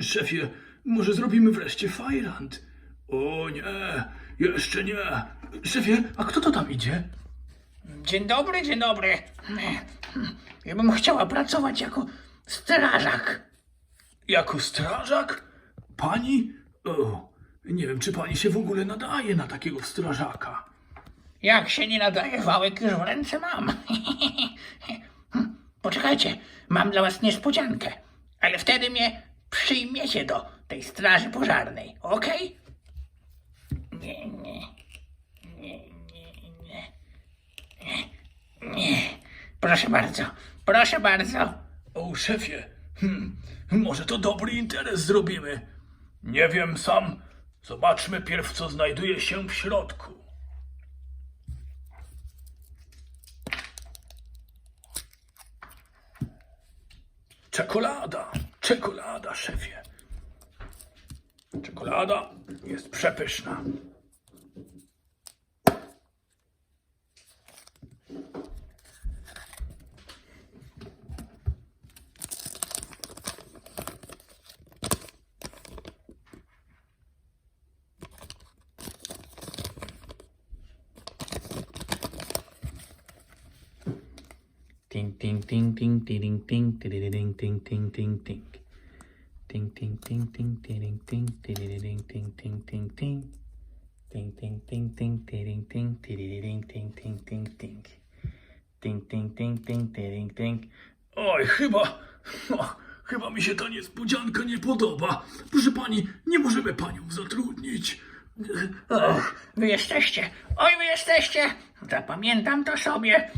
Szefie, może zrobimy wreszcie fajrant? O nie, jeszcze nie. Szefie, a kto to tam idzie? Dzień dobry, dzień dobry. Ja bym chciała pracować jako strażak. Jako strażak? Pani? O, nie wiem, czy pani się w ogóle nadaje na takiego strażaka. Jak się nie nadaje, wałek już w ręce mam. Poczekajcie, mam dla was niespodziankę. Ale wtedy mnie przyjmiecie do tej straży pożarnej, okej? Nie, nie, nie, nie, nie, nie, nie. Proszę bardzo, proszę bardzo. O, szefie, hmm, może to dobry interes zrobimy. Nie wiem sam. Zobaczmy pierw, co znajduje się w środku. Czekolada, czekolada, szefie. Czekolada jest przepyszna. Ting ting ting ting ting ting ting ting ting ting ting ting. Ting ting ting ting ting ting ting ting ting ting ting. Ting ting ting ting ting ting ting ting ting ting ting. Ting ting ting ting ting ting. Oj, chyba, chyba mi się ta niespodzianka nie podoba. Proszę pani, nie możemy panią zatrudnić. Wy jesteście, oj wy jesteście. Zapamiętam to sobie.